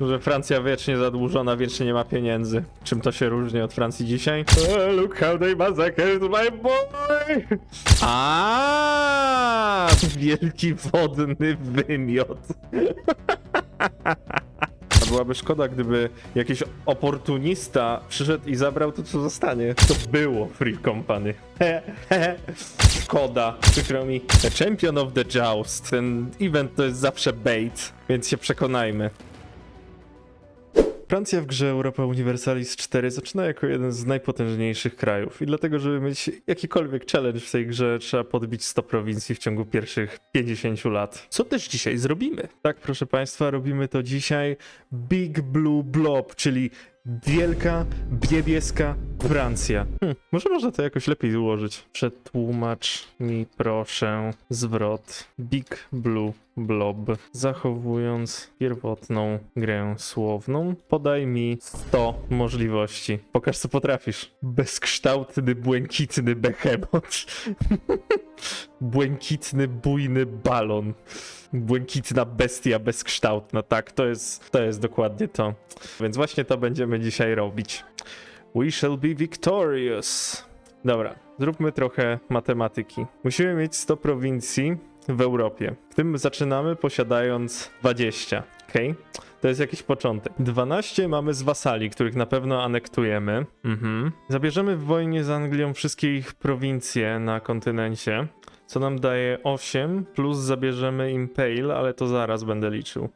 Że Francja wiecznie zadłużona, wiecznie nie ma pieniędzy. Czym to się różni od Francji dzisiaj? Oh, look how they massacred my boy! A, wielki wodny wymiot. A byłaby szkoda, gdyby jakiś oportunista przyszedł i zabrał to, co zostanie. To było Free Company. Szkoda. Przykro mi. The Champion of the Joust. Ten event to jest zawsze bait, więc się przekonajmy. Francja w grze Europa Universalis 4 zaczyna jako jeden z najpotężniejszych krajów i dlatego, żeby mieć jakikolwiek challenge w tej grze, trzeba podbić 100 prowincji w ciągu pierwszych 50 lat. Co też dzisiaj zrobimy? Tak, proszę Państwa, robimy to dzisiaj Big Blue Blob, czyli Wielka Biebieska Francja. Hm, może można to jakoś lepiej ułożyć. Przetłumacz mi proszę zwrot Big Blue Blob, zachowując pierwotną grę słowną. Podaj mi 100 możliwości. Pokaż co potrafisz. Bezkształtny, błękitny behemoth. Błękitny, bujny balon. Błękitna bestia bezkształtna. Tak, to jest, to jest dokładnie to. Więc właśnie to będziemy dzisiaj robić. We shall be victorious. Dobra, zróbmy trochę matematyki. Musimy mieć 100 prowincji w Europie. W tym zaczynamy posiadając 20. Okej, to jest jakiś początek. 12 mamy z wasali, których na pewno anektujemy. Mhm. Zabierzemy w wojnie z Anglią wszystkie ich prowincje na kontynencie, co nam daje 8, plus zabierzemy Impale, ale to zaraz będę liczył.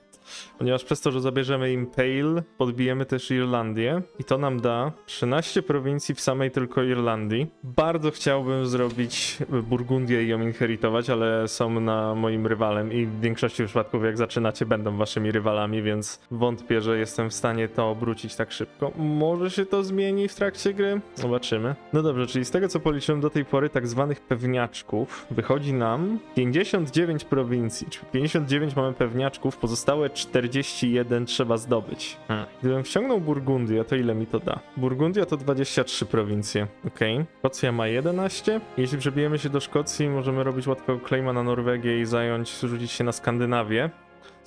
Ponieważ przez to, że zabierzemy Impale, podbijemy też Irlandię i to nam da 13 prowincji w samej tylko Irlandii. Bardzo chciałbym zrobić Burgundię i ją inheritować, ale są na moim rywalem i w większości przypadków jak zaczynacie będą waszymi rywalami, więc wątpię, że jestem w stanie to obrócić tak szybko. Może się to zmieni w trakcie gry? Zobaczymy. No dobrze, czyli z tego co policzyłem do tej pory tak zwanych pewniaczków, wychodzi nam 59 prowincji, czyli 59 mamy pewniaczków, pozostałe 41 trzeba zdobyć. Hmm. Gdybym wciągnął Burgundię, to ile mi to da? Burgundia to 23 prowincje, okej. Szkocja ma 11. Jeśli przebijemy się do Szkocji, możemy robić łatwego claima na Norwegię i zająć, rzucić się na Skandynawię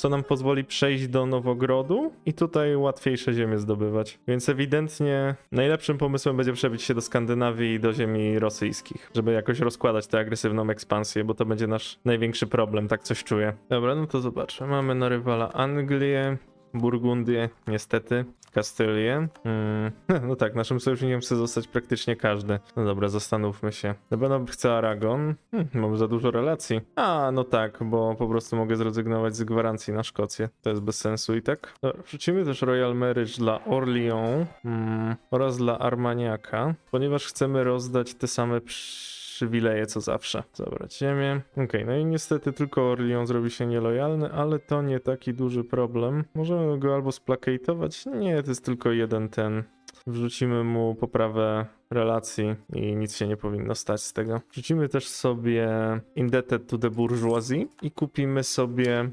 co nam pozwoli przejść do Nowogrodu i tutaj łatwiejsze ziemie zdobywać. Więc ewidentnie najlepszym pomysłem będzie przebić się do Skandynawii i do ziemi rosyjskich, żeby jakoś rozkładać tę agresywną ekspansję, bo to będzie nasz największy problem, tak coś czuję. Dobra, no to zobaczmy. Mamy na rywala Anglię, Burgundię, niestety, Kastylię. Mm, no tak, naszym sojusznikiem chce zostać praktycznie każdy. No dobra, zastanówmy się. Pewno chce Aragon. Hmm, mam za dużo relacji. A, no tak, bo po prostu mogę zrezygnować z gwarancji na Szkocję. To jest bez sensu i tak. Dobra, wrzucimy też Royal Marriage dla Orleans mm, oraz dla Armaniaka, ponieważ chcemy rozdać te same przy przywileje co zawsze. Zabrać ziemię. Okej, no i niestety tylko Orleans zrobi się nielojalny, ale to nie taki duży problem. Możemy go albo splakatować. Nie, to jest tylko jeden ten. Wrzucimy mu poprawę relacji i nic się nie powinno stać z tego. Wrzucimy też sobie Indebted to the Bourgeoisie i kupimy sobie.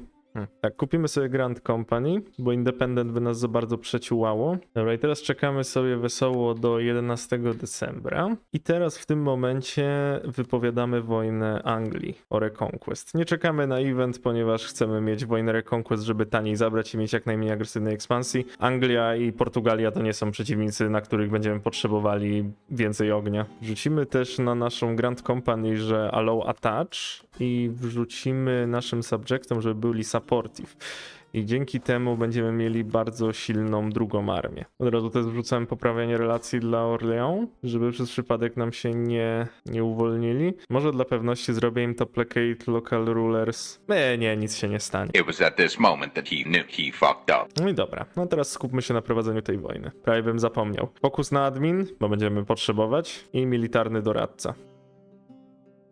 Tak, kupimy sobie Grand Company, bo Independent by nas za bardzo przeciułało. Dobra, i teraz czekamy sobie wesoło do 11 decembra. I teraz w tym momencie wypowiadamy wojnę Anglii o Reconquest. Nie czekamy na event, ponieważ chcemy mieć wojnę Reconquest, żeby taniej zabrać i mieć jak najmniej agresywnej ekspansji. Anglia i Portugalia to nie są przeciwnicy, na których będziemy potrzebowali więcej ognia. Wrzucimy też na naszą Grand Company, że allow attach i wrzucimy naszym subjectom, żeby byli supportive. I dzięki temu będziemy mieli bardzo silną drugą armię. Od razu też wrzucałem poprawianie relacji dla Orleans, żeby przez przypadek nam się nie, nie uwolnili. Może dla pewności zrobię im to placate local rulers. Nie, nie, nic się nie stanie. It was at this moment that he knew he fucked up. No i dobra, no teraz skupmy się na prowadzeniu tej wojny. Prawie bym zapomniał. Fokus na admin, bo będziemy potrzebować, i militarny doradca.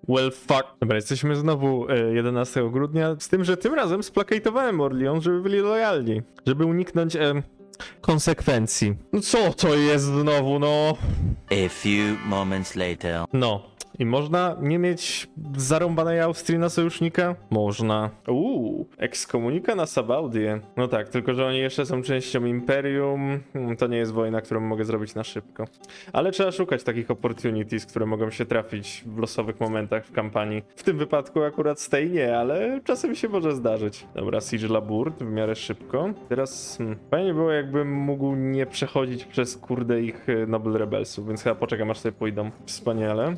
Well fuck. Dobra, jesteśmy znowu e, 11 grudnia, z tym, że tym razem splakatowałem Orleans, żeby byli lojalni. Żeby uniknąć e, konsekwencji. No co to jest znowu, no? A few moments later. No. I można nie mieć zarąbanej Austrii na sojusznika? Można. Uuu, ekskomunika na Sabaudię. No tak, tylko że oni jeszcze są częścią Imperium. Hmm, To nie jest wojna, którą mogę zrobić na szybko. Ale trzeba szukać takich opportunities, które mogą się trafić w losowych momentach w kampanii. W tym wypadku akurat z tej nie, ale czasem się może zdarzyć. Dobra, Siege Laburt w miarę szybko. Teraz hmm, fajnie było jakbym mógł nie przechodzić przez kurde ich y, Noble Rebelsów, więc chyba poczekam aż sobie pójdą. Wspaniale.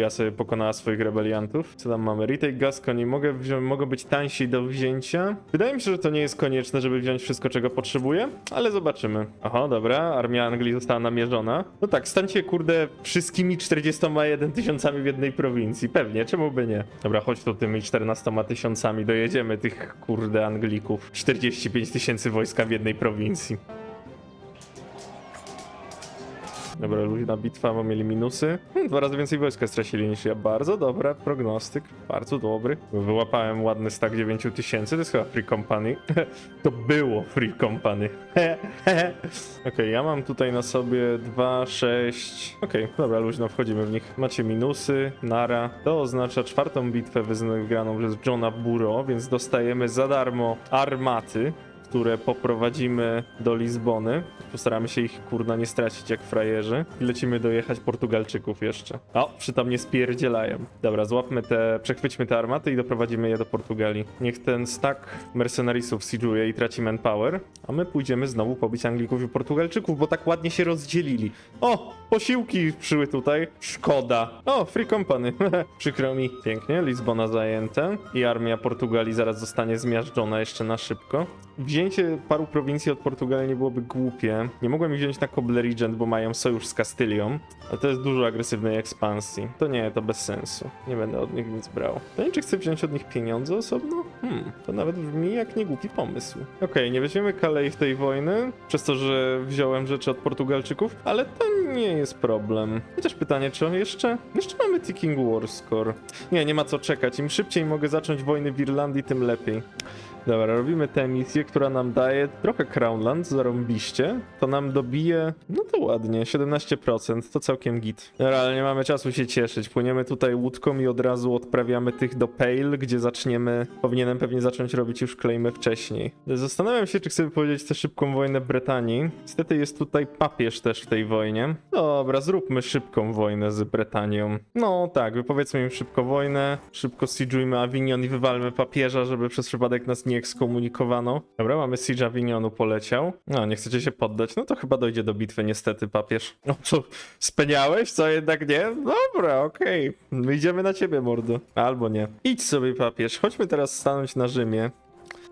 Castylia sobie pokonała swoich rebeliantów. Co tam mamy? Retake Gascony mogę wziąć, mogą być tańsi do wzięcia. Wydaje mi się, że to nie jest konieczne, żeby wziąć wszystko, czego potrzebuję, ale zobaczymy. Aha, dobra, armia Anglii została namierzona. No tak, stańcie kurde wszystkimi 41 tysiącami w jednej prowincji. Pewnie, czemu by nie? Dobra, chodź tu tymi 14 tysiącami, dojedziemy tych kurde Anglików. 45 tysięcy wojska w jednej prowincji. Dobra, luźna bitwa, bo mieli minusy. Hmm, dwa razy więcej wojska stracili niż ja. Bardzo dobra prognostyk, bardzo dobry. Wyłapałem ładny stack 9000, to jest chyba Free Company. to było Free Company. Okej, ja mam tutaj na sobie 2, 6. Okej, dobra, luźno wchodzimy w nich. Macie minusy, nara. To oznacza czwartą bitwę wygraną przez Johna Buro, więc dostajemy za darmo armaty które poprowadzimy do Lizbony. Postaramy się ich kurna nie stracić jak frajerzy. I lecimy dojechać Portugalczyków jeszcze. O, przytom nie spierdzielają. Dobra, złapmy te, przechwyćmy te armaty i doprowadzimy je do Portugalii. Niech ten stack mercenarisów siege'uje i traci manpower, a my pójdziemy znowu pobić Anglików i Portugalczyków, bo tak ładnie się rozdzielili. O, posiłki przyły tutaj. Szkoda. O, free company. Przykro mi. Pięknie, Lizbona zajęte i armia Portugalii zaraz zostanie zmiażdżona jeszcze na szybko. Wzięcie paru prowincji od Portugalii nie byłoby głupie. Nie mogłem ich wziąć na Cobble Regent, bo mają sojusz z Kastylią, ale to jest dużo agresywnej ekspansji. To nie, to bez sensu. Nie będę od nich nic brał. To nie, czy chcę wziąć od nich pieniądze osobno? Hmm, to nawet brzmi jak niegłupi pomysł. Okej, nie weźmiemy Kalei w tej wojny, przez to, że wziąłem rzeczy od Portugalczyków, ale to nie jest problem. Chociaż pytanie, czy on jeszcze... Jeszcze mamy Ticking War Score. Nie, nie ma co czekać. Im szybciej mogę zacząć wojny w Irlandii, tym lepiej. Dobra, robimy tę misję, która nam daje trochę Crownland, zarąbiście. To nam dobije, no to ładnie, 17%, to całkiem git. Dobra, ale nie mamy czasu się cieszyć. Płyniemy tutaj łódką i od razu odprawiamy tych do Pale, gdzie zaczniemy, powinienem pewnie zacząć robić już klejmy wcześniej. Zastanawiam się, czy chcę wypowiedzieć tę szybką wojnę Brytanii. Niestety jest tutaj papież też w tej wojnie. Dobra, zróbmy szybką wojnę z Brytanią. No tak, wypowiedzmy im szybko wojnę, szybko siege'ujmy Avignon i wywalmy papieża, żeby przez przypadek nas nie ekskomunikowano. Dobra, mamy siege Avignonu poleciał. No, nie chcecie się poddać? No to chyba dojdzie do bitwy niestety papież. No co, speniałeś? Co jednak nie? Dobra, okej. My Idziemy na ciebie, mordo. Albo nie. Idź sobie papież. Chodźmy teraz stanąć na Rzymie.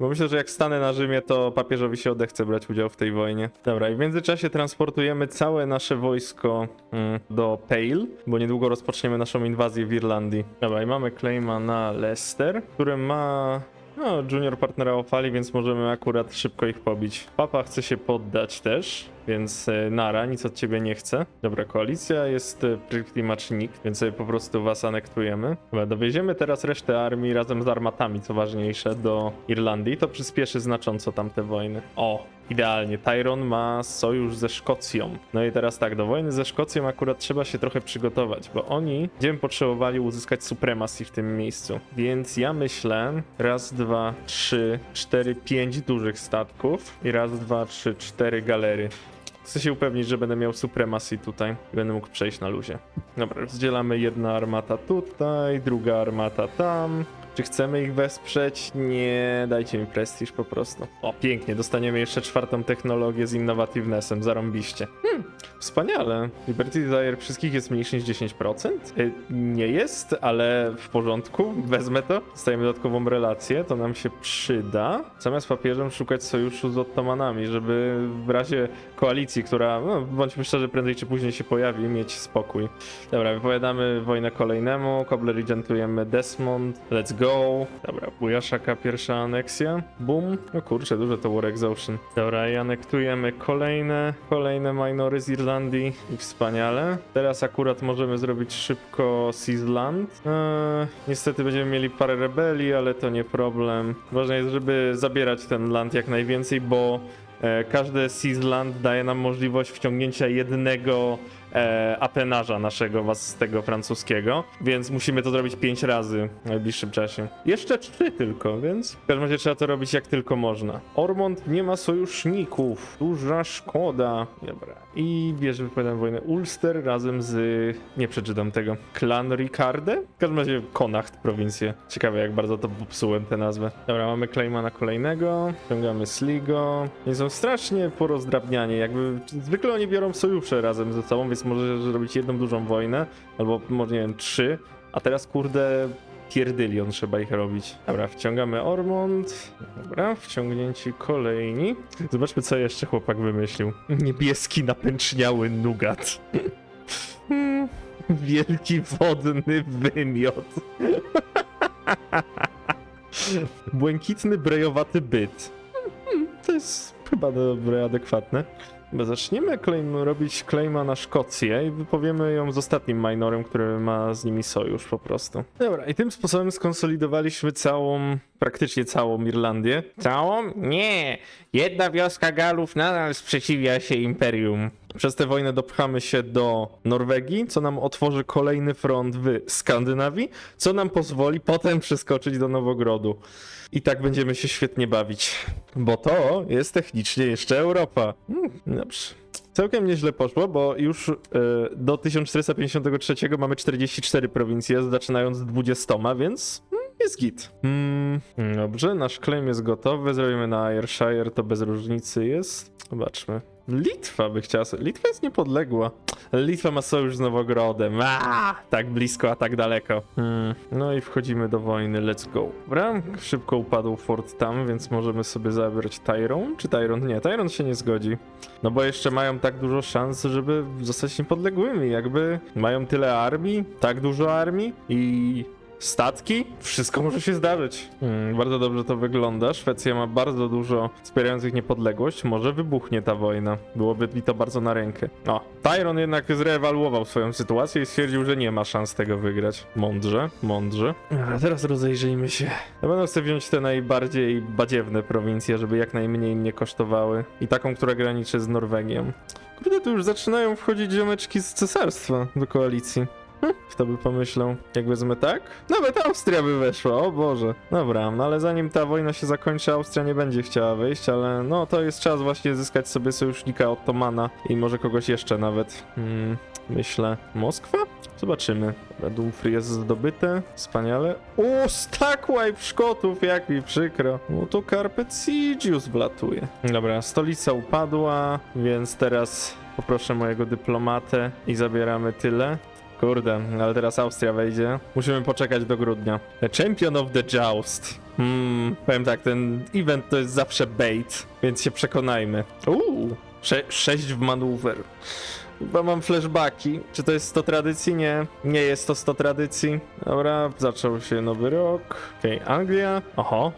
Bo myślę, że jak stanę na Rzymie, to papieżowi się odechce brać udział w tej wojnie. Dobra, i w międzyczasie transportujemy całe nasze wojsko mm, do Pale, bo niedługo rozpoczniemy naszą inwazję w Irlandii. Dobra, i mamy claima na Leicester, który ma no, junior partnera Ofali, więc możemy akurat szybko ich pobić. Papa chce się poddać też, więc e, nara, nic od ciebie nie chce. Dobra, koalicja jest e, pretty much nikt, więc sobie po prostu was anektujemy. Dobra, dowieziemy teraz resztę armii razem z armatami, co ważniejsze, do Irlandii. To przyspieszy znacząco tamte wojny. O, Idealnie. Tyron ma sojusz ze Szkocją. No i teraz tak, do wojny ze Szkocją akurat trzeba się trochę przygotować, bo oni będziemy potrzebowali uzyskać supremacji w tym miejscu. Więc ja myślę raz, dwa, trzy, cztery, pięć dużych statków i raz, dwa, trzy, cztery galery. Chcę się upewnić, że będę miał supremacji tutaj i będę mógł przejść na luzie. Dobra, rozdzielamy jedna armata tutaj, druga armata tam. Czy chcemy ich wesprzeć? Nie, dajcie mi prestiż po prostu. O, pięknie, dostaniemy jeszcze czwartą technologię z innowativenessem, zarąbiście. Hmm, wspaniale. Liberty Desire wszystkich jest mniejszy niż 10%? Y, nie jest, ale w porządku, wezmę to. Dostajemy dodatkową relację, to nam się przyda. Zamiast papieżem szukać sojuszu z Ottomanami, żeby w razie koalicji, która, no, bądźmy szczerzy, prędzej czy później się pojawi, mieć spokój. Dobra, wypowiadamy wojnę kolejnemu, Cobbler regentujemy Desmond, let's go. Dobra, Bujaszaka pierwsza aneksja, boom. No kurczę, duże to War Exhaustion. Dobra, i anektujemy kolejne, kolejne minory z Irlandii i wspaniale. Teraz akurat możemy zrobić szybko Seasland. Eee, niestety będziemy mieli parę rebelii, ale to nie problem. Ważne jest, żeby zabierać ten land jak najwięcej, bo E, Każde Seasland daje nam możliwość wciągnięcia jednego e, apenarza naszego was tego francuskiego, więc musimy to zrobić pięć razy w najbliższym czasie. Jeszcze trzy tylko, więc w każdym razie trzeba to robić jak tylko można. Ormond nie ma sojuszników, duża szkoda. Dobra. I bierze wypowiadam wojnę Ulster razem z... nie przeczytam tego. Klan Ricarde? W każdym razie Konacht prowincję. Ciekawe jak bardzo to popsułem tę nazwę. Dobra, mamy Claima na kolejnego, ściągamy Sligo. I są strasznie porozdrabniani, jakby zwykle oni biorą sojusze razem ze sobą, więc może zrobić jedną dużą wojnę, albo może nie wiem, trzy, a teraz kurde pierdylion trzeba ich robić. Dobra, wciągamy Ormond. Dobra, wciągnięci kolejni. Zobaczmy, co jeszcze chłopak wymyślił. Niebieski napęczniały nugat. Hmm, Wielki wodny wymiot. Błękitny brejowaty byt. Hmm, To jest chyba dobre, adekwatne. Zaczniemy claim, robić claima na Szkocję i wypowiemy ją z ostatnim minorem, który ma z nimi sojusz po prostu. Dobra, i tym sposobem skonsolidowaliśmy całą, praktycznie całą Irlandię. Całą? Nie! Jedna wioska Galów nadal sprzeciwia się Imperium. Przez tę wojnę dopchamy się do Norwegii, co nam otworzy kolejny front w Skandynawii, co nam pozwoli potem przeskoczyć do Nowogrodu. I tak będziemy się świetnie bawić, bo to jest technicznie jeszcze Europa. Hmm, dobrze. Całkiem nieźle poszło, bo już e, do 1453 mamy 44 prowincje, zaczynając z 20, więc mm, jest git. Mm, dobrze, nasz claim jest gotowy, zrobimy na Ayrshire, to bez różnicy jest. Zobaczmy. Litwa by chciała. Litwa jest niepodległa. Litwa ma sojusz z Nowogrodem. Aaa, tak blisko, a tak daleko. Hmm. No i wchodzimy do wojny. Let's go. Dobra, szybko upadł fort tam, więc możemy sobie zabrać Tyrone. Czy Tyrone? Nie, Tyrone się nie zgodzi. No bo jeszcze mają tak dużo szans, żeby zostać niepodległymi. Jakby mają tyle armii, tak dużo armii i statki, wszystko może się zdarzyć. Hmm, bardzo dobrze to wygląda. Szwecja ma bardzo dużo wspierających niepodległość. Może wybuchnie ta wojna. Byłoby mi to bardzo na rękę. O, Tyron jednak zreewaluował swoją sytuację i stwierdził, że nie ma szans tego wygrać. Mądrze, mądrze. A teraz rozejrzyjmy się. Ja będę chcę wziąć te najbardziej badziewne prowincje, żeby jak najmniej mnie kosztowały. I taką, która graniczy z Norwegią. Kurde, tu już zaczynają wchodzić ziomeczki z cesarstwa do koalicji. Hm, Kto by pomyślał? Jak wezmę tak? Nawet Austria by weszła, o Boże. Dobra, no ale zanim ta wojna się zakończy, Austria nie będzie chciała wyjść, ale no to jest czas właśnie zyskać sobie sojusznika Ottomana i może kogoś jeszcze nawet. Hmm, myślę, Moskwa? Zobaczymy. Dumfries jest zdobyte, wspaniale. O, Stackwipe Szkotów, jak mi przykro. No to Carpet Sigius wlatuje. Dobra, stolica upadła, więc teraz poproszę mojego dyplomatę i zabieramy tyle. Kurde, ale teraz Austria wejdzie. Musimy poczekać do grudnia. The Champion of the Joust. Hmm, powiem tak, ten event to jest zawsze bait, więc się przekonajmy. Uuu, sze 6 w manewr. Chyba mam flashbacki. Czy to jest 100 tradycji? Nie. Nie jest to 100 tradycji. Dobra, zaczął się nowy rok. Okej, Anglia. Oho.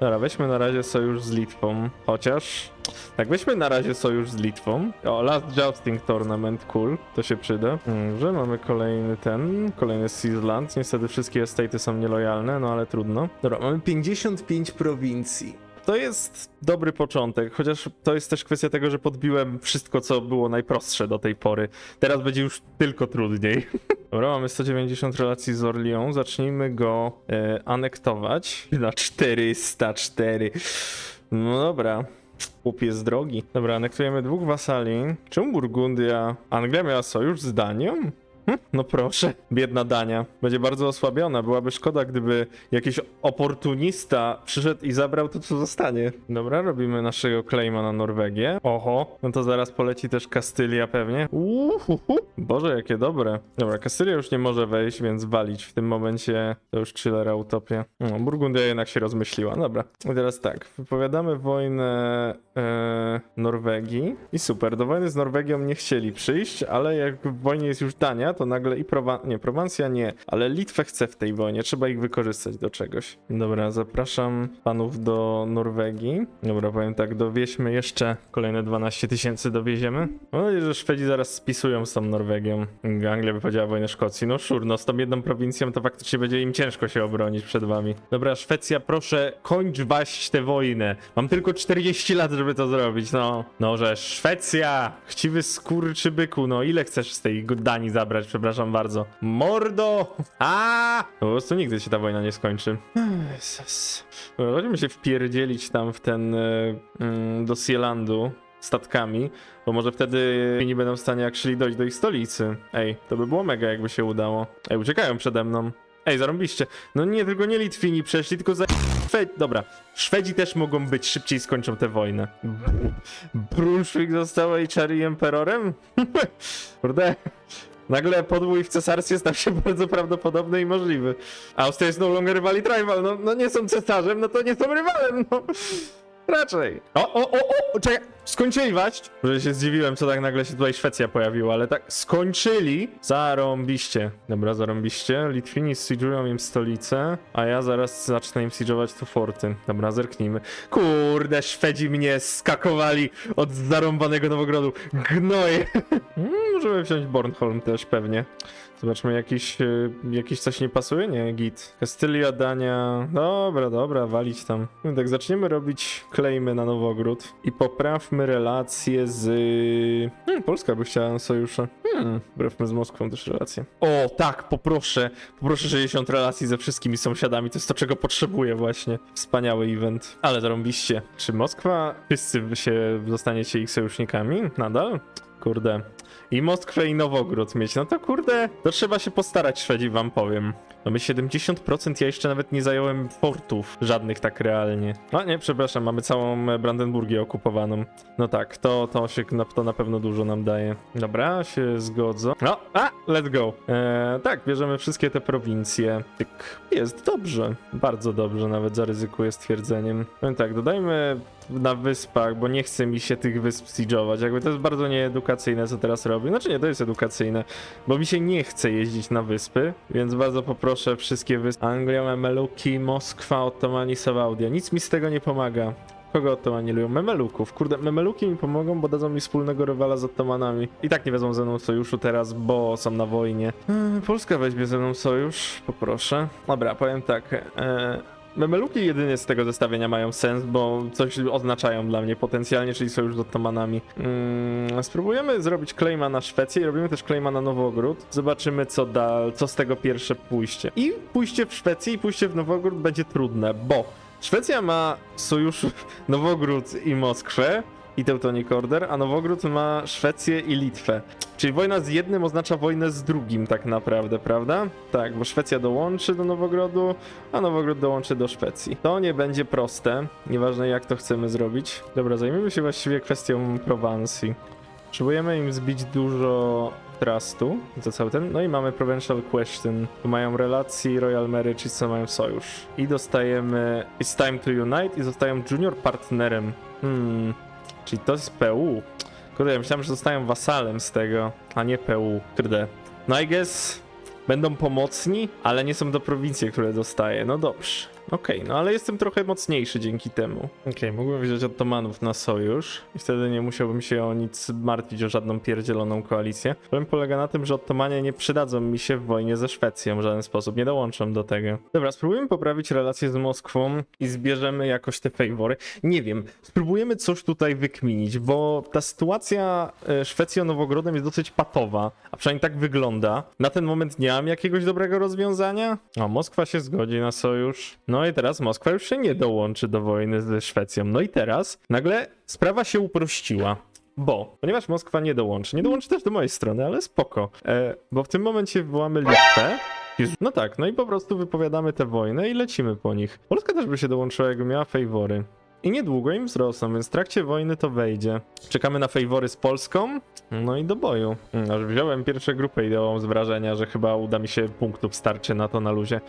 Dobra, weźmy na razie sojusz z Litwą. Chociaż. Tak, weźmy na razie sojusz z Litwą. O, Last Jousting Tournament, cool. To się przyda. Dobrze, mamy kolejny ten, kolejny Seasland. Niestety wszystkie estaty są nielojalne, no ale trudno. Dobra, mamy 55 prowincji. To jest dobry początek, chociaż to jest też kwestia tego, że podbiłem wszystko, co było najprostsze do tej pory. Teraz będzie już tylko trudniej. Dobra, mamy 190 relacji z Orlią. Zacznijmy go e, anektować na 404. No dobra. Łup jest drogi. Dobra, anektujemy dwóch wasali. Czemu Burgundia? Anglia miała sojusz z Danią? Hm, no proszę, biedna Dania. Będzie bardzo osłabiona. Byłaby szkoda, gdyby jakiś oportunista przyszedł i zabrał to, co zostanie. Dobra, robimy naszego claima na Norwegię. Oho, no to zaraz poleci też Kastylia pewnie. Uhuhu. Boże, jakie dobre. Dobra, Kastylia już nie może wejść, więc walić w tym momencie to już chillera utopia. No, Burgundia jednak się rozmyśliła. Dobra, i teraz tak, wypowiadamy wojnę e, Norwegii i super, do wojny z Norwegią nie chcieli przyjść, ale jak w wojnie jest już Dania, to nagle i Prowa... nie, Prowansja nie, ale Litwę chce w tej wojnie, trzeba ich wykorzystać do czegoś. Dobra, zapraszam panów do Norwegii. Dobra, powiem tak, dowieźmy jeszcze kolejne 12 tysięcy dowieziemy. Mam nadzieję, że Szwedzi zaraz spisują z tą Norwegią. Anglia wypowiedziała wojnę Szkocji. No szur, no z tą jedną prowincją to faktycznie będzie im ciężko się obronić przed wami. Dobra, Szwecja, proszę, kończ waść tę wojnę. Mam tylko 40 lat, żeby to zrobić, no. No, że Szwecja, chciwy skurczy byku, no ile chcesz z tej Danii zabrać, przepraszam bardzo. Mordo! A! Po prostu nigdy się ta wojna nie skończy. Jezus. Chodźmy się wpierdzielić tam w ten, y, mm, do Sielandu statkami, bo może wtedy nie będą w stanie jak szli dojść do ich stolicy. Ej, to by było mega jakby się udało. Ej, uciekają przede mną. Ej, zarąbiście. No nie, tylko nie Litwini przeszli, tylko za... Szwe... Dobra, Szwedzi też mogą być, szybciej skończą tę wojnę. Brunswick został Czary Emperorem? Kurde. Nagle podwój w cesarstwie stał się bardzo prawdopodobny i możliwy. Austria jest no longer rywali tribal. No, no nie są cesarzem, no to nie są rywalem, no. Raczej. O, o, o, o, czekaj, skończyli waść. Że się zdziwiłem, co tak nagle się tutaj Szwecja pojawiła, ale tak, skończyli. Zarąbiście. Dobra, zarąbiście. Litwini siege'ują im stolicę, a ja zaraz zacznę im siege'ować tu forty. Dobra, zerknijmy. Kurde, Szwedzi mnie skakowali od zarąbanego Nowogrodu. Gnoje. Mm, Możemy wziąć Bornholm też pewnie. Zobaczmy, jakiś, y, jakiś coś nie pasuje? Nie, git. Kastylia, Dania. Dobra, dobra, walić tam. No tak, zaczniemy robić claimy na Nowogród i poprawmy relacje z... Hmm, Polska by chciała sojusze. Hmm, poprawmy z Moskwą też relacje. O, tak, poproszę. Poproszę 60 relacji ze wszystkimi sąsiadami. To jest to, czego potrzebuję właśnie. Wspaniały event. Ale zarąbiście. Czy Moskwa, wszyscy się zostaniecie ich sojusznikami? Nadal? Kurde. I Moskwę i Nowogród mieć. No to kurde, to trzeba się postarać, Szwedzi, wam powiem. Mamy 70%, ja jeszcze nawet nie zająłem fortów żadnych tak realnie. No nie, przepraszam, mamy całą Brandenburgię okupowaną. No tak, to, to się na, to na pewno dużo nam daje. Dobra, się zgodzę. No, a, let's go. Eee, tak, bierzemy wszystkie te prowincje. Tyk. Jest dobrze, bardzo dobrze, nawet zaryzykuję stwierdzeniem. No tak, dodajmy na wyspach, bo nie chce mi się tych wysp siege'ować. Jakby to jest bardzo nieedukacyjne, co teraz robię. Znaczy nie, to jest edukacyjne, bo mi się nie chce jeździć na wyspy, więc bardzo poproszę wszystkie wyspy. Anglia, Memeluki, Moskwa, Ottomani, Sawaudia. Nic mi z tego nie pomaga. Kogo Ottomani lubią? Memeluków. Kurde, Memeluki mi pomogą, bo dadzą mi wspólnego rywala z Ottomanami. I tak nie wezmą ze mną sojuszu teraz, bo są na wojnie. Eee, Polska weźmie ze mną sojusz, poproszę. Dobra, powiem tak. Eee, Memeluki jedynie z tego zestawienia mają sens, bo coś oznaczają dla mnie potencjalnie, czyli sojusz z Ottomanami. Mm, spróbujemy zrobić claima na Szwecję i robimy też claima na Nowogród. Zobaczymy co da, co z tego pierwsze pójście. I pójście w Szwecję i pójście w Nowogród będzie trudne, bo Szwecja ma sojusz Nowogród i Moskwę i Teutonic Order, a Nowogród ma Szwecję i Litwę. Czyli wojna z jednym oznacza wojnę z drugim tak naprawdę, prawda? Tak, bo Szwecja dołączy do Nowogrodu, a Nowogród dołączy do Szwecji. To nie będzie proste, nieważne jak to chcemy zrobić. Dobra, zajmiemy się właściwie kwestią Prowansji. Potrzebujemy im zbić dużo trustu za cały ten. No i mamy Provincial Question. Tu mają relacji Royal Marriage i co mają sojusz. I dostajemy It's Time to Unite i zostają junior partnerem. Hmm, czyli to jest PU. Kurde, ja myślałem, że zostają wasalem z tego, a nie PU. Kurde. No I guess będą pomocni, ale nie są do prowincji, które dostaję. No dobrze. Okej, no ale jestem trochę mocniejszy dzięki temu. Okej, mógłbym wziąć Ottomanów na sojusz i wtedy nie musiałbym się o nic martwić, o żadną pierdzieloną koalicję. Problem polega na tym, że Ottomanie nie przydadzą mi się w wojnie ze Szwecją w żaden sposób, nie dołączą do tego. Dobra, spróbujemy poprawić relacje z Moskwą i zbierzemy jakoś te fawory. Nie wiem, spróbujemy coś tutaj wykminić, bo ta sytuacja e, Szwecja-Nowogrodem jest dosyć patowa, a przynajmniej tak wygląda. Na ten moment nie mam jakiegoś dobrego rozwiązania. O, Moskwa się zgodzi na sojusz. No i teraz Moskwa już się nie dołączy do wojny ze Szwecją. No i teraz nagle sprawa się uprościła. Bo, ponieważ Moskwa nie dołączy, nie dołączy też do mojej strony, ale spoko. E, bo w tym momencie wywołamy Litwę. No tak, no i po prostu wypowiadamy tę wojnę i lecimy po nich. Polska też by się dołączyła, jakby miała fejwory. I niedługo im wzrosną, więc w trakcie wojny to wejdzie. Czekamy na fejwory z Polską. No i do boju. Mm, Aż wziąłem pierwszą grupę ideową z wrażenia, że chyba uda mi się punktów starczy na to na luzie.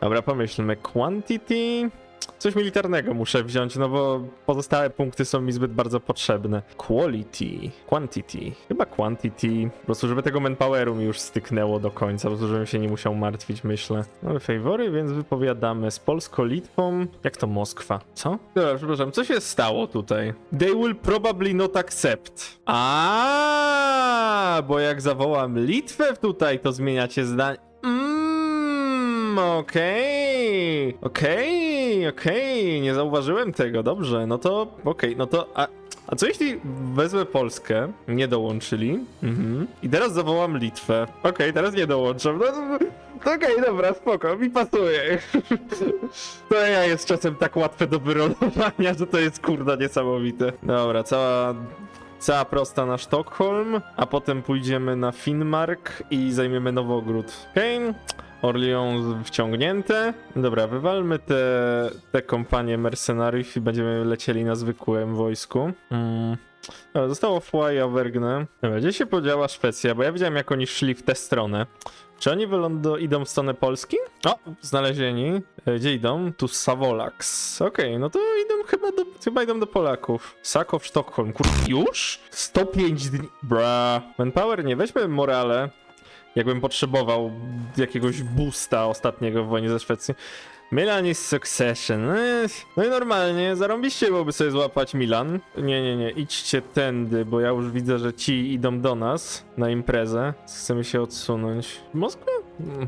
Dobra, pomyślmy. Quantity. Coś militarnego muszę wziąć, no bo pozostałe punkty są mi zbyt bardzo potrzebne. Quality, quantity, chyba quantity, po prostu żeby tego manpoweru mi już styknęło do końca, po prostu żebym się nie musiał martwić, myślę. Mamy fawory, więc wypowiadamy z Polską-Litwą. Jak to Moskwa? Co? Dobra, przepraszam, co się stało tutaj? They will probably not accept. A, bo jak zawołam Litwę tutaj, to zmieniacie zdanie. Mmm, okej, okej, okej, nie zauważyłem tego, dobrze, no to, okej, no to, a, a co jeśli wezmę Polskę, nie dołączyli, mhm. i teraz zawołam Litwę, okej, teraz nie dołączam, no, no, to okej, dobra, spoko, mi pasuje. To ja jest czasem tak łatwe do wyrolowania, że to jest kurda niesamowite. Dobra, cała Cała prosta na Sztokholm, a potem pójdziemy na Finnmark i zajmiemy Nowogród. Okej, Orleans wciągnięte. Dobra, wywalmy te, te kompanie mercenariów i będziemy lecieli na zwykłym wojsku. Mm. Zostało Fly Auvergne. Dobra, gdzie się podziała Szwecja? Bo ja widziałem jak oni szli w tę stronę. Czy oni wylądo idą w stronę Polski? O, znalezieni. E, Gdzie idą? Tu Savolax. Okej, no to idą chyba do, chyba idą do Polaków. Sakow, Sztokholm. Kur... Już? 105 dni. Bra. Manpower nie. Weźmy morale. Jakbym potrzebował jakiegoś boosta ostatniego w wojnie ze Szwecji. Milan is succession. Eee, No i normalnie, zarąbiście byłoby sobie złapać Milan. Nie, nie, nie, idźcie tędy, bo ja już widzę, że ci idą do nas na imprezę. Chcemy się odsunąć. Moskwa?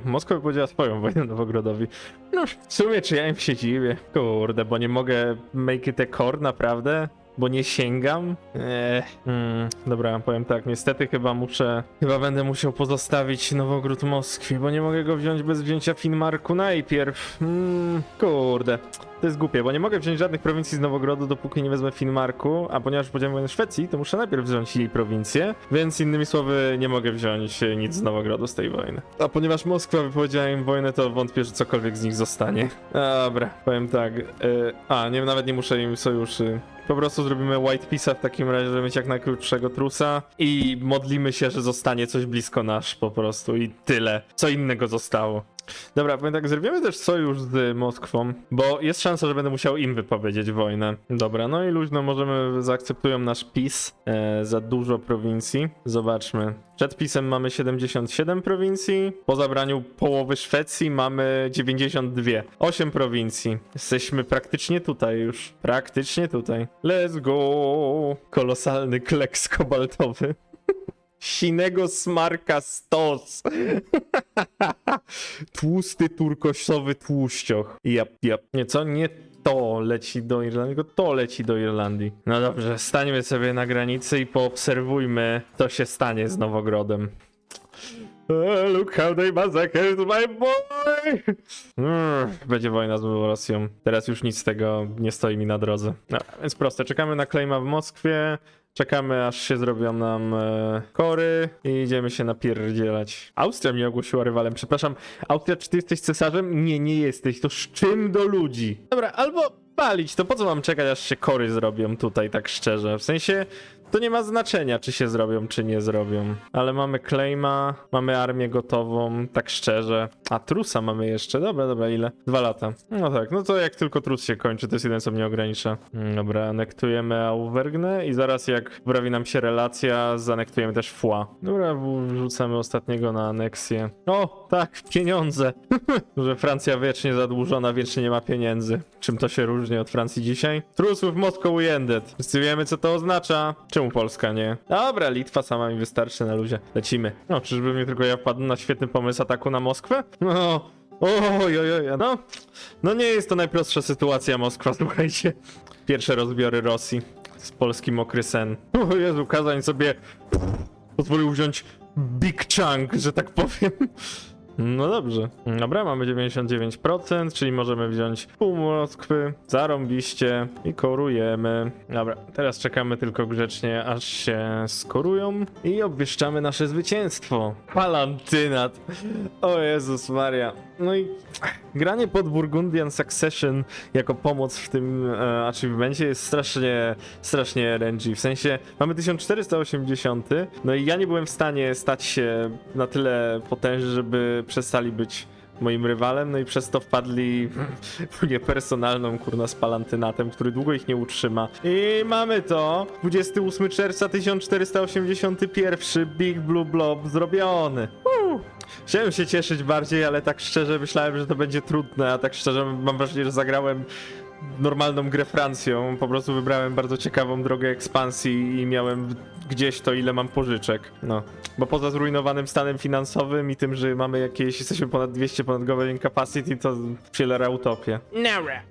Moskwa wypowiedziała swoją wojnę Nowogrodowi. No, w sumie czy ja im się dziwię? Kurde, bo nie mogę make it a core, naprawdę? Bo nie sięgam? Eee, hmm, dobra, powiem tak, niestety chyba muszę, chyba będę musiał pozostawić Nowogród Moskwie, bo nie mogę go wziąć bez wzięcia Finmarku najpierw. Hmm, kurde. To jest głupie, bo nie mogę wziąć żadnych prowincji z Nowogrodu, dopóki nie wezmę Finmarku, a ponieważ podziałem wojnę Szwecji, to muszę najpierw wziąć jej prowincję, więc innymi słowy nie mogę wziąć e, nic z Nowogrodu z tej wojny. A ponieważ Moskwa wypowiedziała im wojnę, to wątpię, że cokolwiek z nich zostanie. Dobra, powiem tak. e, a, nie, nawet nie muszę im sojuszy. Po prostu zrobimy White Peace'a w takim razie, żeby mieć jak najkrótszego trusa i modlimy się, że zostanie coś blisko nasz po prostu i tyle. Co innego zostało. Dobra, powiem tak, zrobimy też sojusz z Moskwą, bo jest szansa, że będę musiał im wypowiedzieć wojnę. Dobra, no i luźno możemy, zaakceptują nasz PiS e, za dużo prowincji. Zobaczmy. Przed PiSem mamy 77 prowincji, po zabraniu połowy Szwecji mamy 92. 8 prowincji. Jesteśmy praktycznie tutaj już. Praktycznie tutaj. Let's go! Kolosalny kleks kobaltowy. Sinego smarka stos. Tłusty turkosowy tłuszczoch. Jap, jap. Nie co? Nie to leci do Irlandii, tylko to leci do Irlandii. No dobrze, stańmy sobie na granicy i poobserwujmy, co się stanie z Nowogrodem. Eh, Look how they massacred my boy! Mm, Będzie wojna z Rosją. Teraz już nic z tego nie stoi mi na drodze. No, więc proste, czekamy na Klejma w Moskwie, czekamy aż się zrobią nam e, kory i idziemy się napierdzielać. Austria mnie ogłosiła rywalem, przepraszam. Austria, czy ty jesteś cesarzem? Nie, nie jesteś, to z czym do ludzi? Dobra, albo palić, to po co mam czekać aż się kory zrobią tutaj, tak szczerze? W sensie, to nie ma znaczenia, czy się zrobią, czy nie zrobią. Ale mamy Claima, mamy armię gotową, tak szczerze. A Trusa mamy jeszcze, dobra, dobra, ile? Dwa lata. No tak, no to jak tylko Trus się kończy, to jest jeden, co mnie ogranicza. Mm, Dobra, anektujemy Auvergne i zaraz jak wprawi nam się relacja, zanektujemy też Fła. Dobra, wrzucamy ostatniego na aneksję. O, tak, pieniądze. Że Francja wiecznie zadłużona, wiecznie nie ma pieniędzy. Czym to się różni od Francji dzisiaj? With Moscow ended. Wszyscy wiemy, co to oznacza. Czemu Polska nie? Dobra, Litwa sama mi wystarczy na luzie. Lecimy. No, czyżby mnie tylko ja wpadł na świetny pomysł ataku na Moskwę? No, oj, no. No nie jest to najprostsza sytuacja Moskwa, słuchajcie. Pierwsze rozbiory Rosji z polskim mokry sen. O Jezu, Kazań sobie pozwolił wziąć big chunk, że tak powiem. No dobrze. Dobra, mamy 99%, czyli możemy wziąć pół Moskwy, zarąbiście i korujemy. Dobra, teraz czekamy tylko grzecznie, aż się skorują i obwieszczamy nasze zwycięstwo. Palantynat. O Jezus Maria. No i granie pod Burgundian Succession jako pomoc w tym e, achievemencie jest strasznie, strasznie RNG. W sensie mamy 1480, no i ja nie byłem w stanie stać się na tyle potężny, żeby przestali być moim rywalem, no i przez to wpadli w unię personalną, kurna, z Palantynatem, który długo ich nie utrzyma. I mamy to! 28 czerwca 1481, Big Blue Blob zrobiony. Woo! Chciałem się cieszyć bardziej, ale tak szczerze myślałem, że to będzie trudne, a tak szczerze mam wrażenie, że zagrałem normalną grę Francją. Po prostu wybrałem bardzo ciekawą drogę ekspansji i miałem gdzieś to, ile mam pożyczek. No. Bo poza zrujnowanym stanem finansowym i tym, że mamy jakieś, jesteśmy ponad 200 ponad governing capacity, to chiller utopię. Nara.